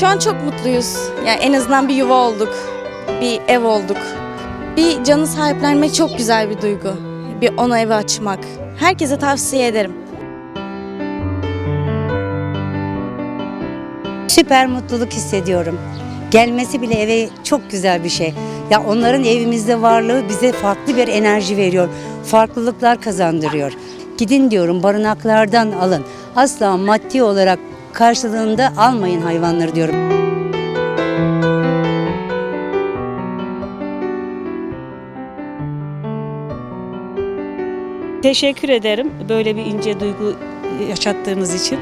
Şu an çok mutluyuz. Yani en azından bir yuva olduk. Bir ev olduk. Bir canı sahiplenmek çok güzel bir duygu. Bir ona evi açmak. Herkese tavsiye ederim. Süper mutluluk hissediyorum. Gelmesi bile eve çok güzel bir şey. Ya onların evimizde varlığı bize farklı bir enerji veriyor. Farklılıklar kazandırıyor. Gidin diyorum barınaklardan alın. Asla maddi olarak karşılığında almayın hayvanları diyorum. Teşekkür ederim böyle bir ince duygu yaşattığınız için.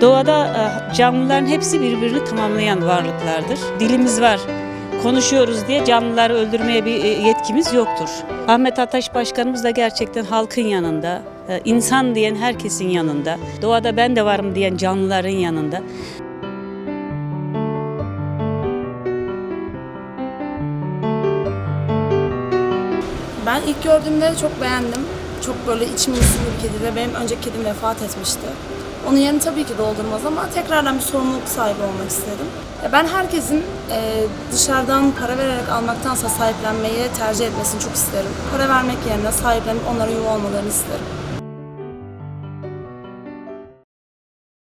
Doğada e, canlıların hepsi birbirini tamamlayan varlıklardır. Dilimiz var, konuşuyoruz diye canlıları öldürmeye bir e, yetkimiz yoktur. Ahmet Ataş Başkanımız da gerçekten halkın yanında, insan diyen herkesin yanında, doğada ben de varım diyen canlıların yanında. Ben ilk gördüğümde çok beğendim. Çok böyle içim ısındı bir kedi ve benim önceki kedim vefat etmişti. Onun yerini tabii ki doldurmaz ama tekrardan bir sorumluluk sahibi olmak istedim. Ben herkesin e, dışarıdan para vererek almaktansa sahiplenmeyi tercih etmesini çok isterim. Para vermek yerine sahiplenip onlara yuva olmalarını isterim.